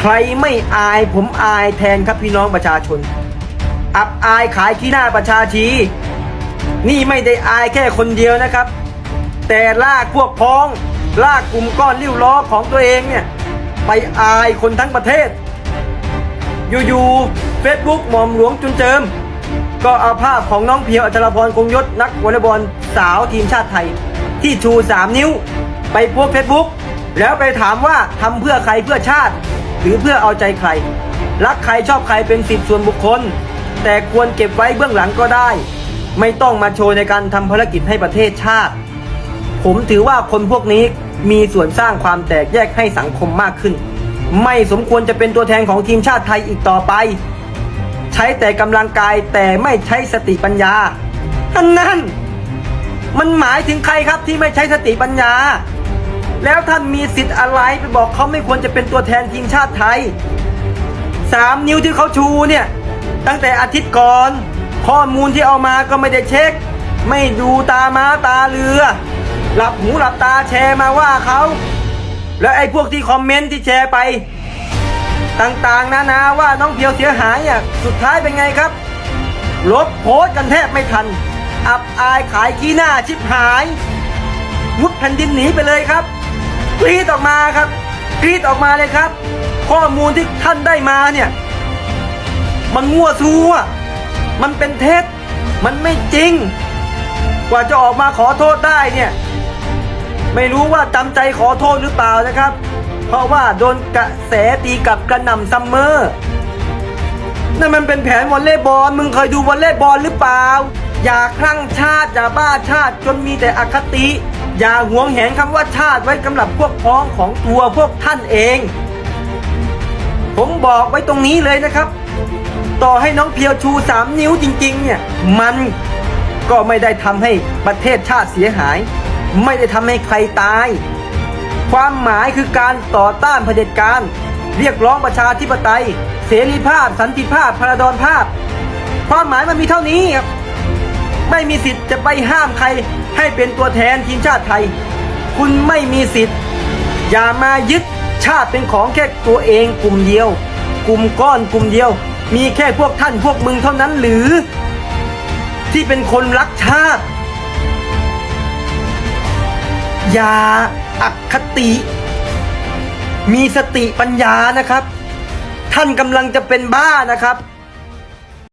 ใครไม่อายผมอายแทนครับพี่น้องประชาชน อับอายขายขี้หน้าประชาชี นี่ไม่ได้อายแค่คนเดียวนะครับ แต่ลากพวกพ้อง ลากกลุ่มก้อนริ้วล้อของตัวเองเนี่ย ไปอายคนทั้งประเทศ อยู่ๆเฟซบุ๊กหม่อมหลวงจุนเจิม ก็เอาภาพของน้องเพียวอัชรพรคงยศนักวอลเลย์บอลสาวทีมชาติไทย ที่ชู 3 นิ้ว ไปโพสเฟซบุ๊กแล้วไปถามว่าทำเพื่อใครเพื่อชาติ หรือเพื่อเอาใจใคร รักใครชอบใครเป็นสิทธิส่วนบุคคล แต่ควรเก็บไว้เบื้องหลังก็ได้ ไม่ต้องมาโชว์ในการทำภารกิจให้ประเทศชาติ ผมถือว่าคนพวกนี้มีส่วนสร้างความแตกแยกให้สังคมมากขึ้น ไม่สมควรจะเป็นตัวแทนของทีมชาติไทยอีกต่อไป ใช้แต่กำลังกายแต่ไม่ใช้สติปัญญาอันนั้น มันหมายถึงใครครับที่ไม่ใช้สติปัญญา แล้วท่านมีสิทธิ์อะไรไปบอกเขาไม่ควรจะเป็นตัวแทนทีมชาติไทยสามนิ้วที่เขาชูเนี่ย ตั้งแต่อาทิตย์ก่อน ข้อมูลที่เอามาก็ไม่ได้เช็ค ไม่ดูตาม้าตาเรือ หลับหูหลับตาแชร์มาว่าเขา แล้วไอ้พวกที่คอมเมนต์ที่แชร์ไป ต่างๆนานาว่าน้องเพียวเสียหายอะสุดท้ายเป็นไงครับ ลบโพสต์กันแทบไม่ทัน อับอายขายขี้หน้าชิบหายมุดแผ่นดินหนีไปเลยครับ กรีดออกมาครับ กรีดออกมาเลยครับ ข้อมูลที่ท่านได้มาเนี่ย มันมั่วซัวมันเป็นเท็จ มันไม่จริง กว่าจะออกมาขอโทษได้เนี่ย ไม่รู้ว่าจำใจขอโทษหรือเปล่านะครับ เพราะว่าโดนกระแสตีกับกระหน่ำซัมเมอร์นั่นมันเป็นแผนวอลเลย์บอล มึงเคยดูวอลเลย์บอลหรือเปล่า อย่าคลั่งชาติ อย่าบ้าชาติจนมีแต่อคติ อย่าหวงแหนคำว่าชาติไว้กำหรับพวกพ้องของตัวพวกท่านเอง ผมบอกไว้ตรงนี้เลยนะครับ ต่อให้น้องเพียวชูสามนิ้วจริง ๆ เนี่ย มันก็ไม่ได้ทำให้ประเทศชาติเสียหาย ไม่ได้ทำให้ใครตาย ความหมายคือการต่อต้านเผด็จการ เรียกร้องประชาธิปไตย เสรีภาพ สันติภาพพระดอนภาพ ความหมายมันมีเท่านี้ครับ ไม่มีสิทธิ์จะไปห้ามใครให้เป็นตัวแทนทีมชาติไทย คุณไม่มีสิทธิ์ อย่ามายึดชาติเป็นของแค่ตัวเองกลุ่มเดียว กลุ่มก้อนกลุ่มเดียว มีแค่พวกท่านพวกมึงเท่านั้นหรือ ที่เป็นคนรักชาติ อย่าอักคติ มีสติปัญญานะครับ ท่านกำลังจะเป็นบ้านะครับ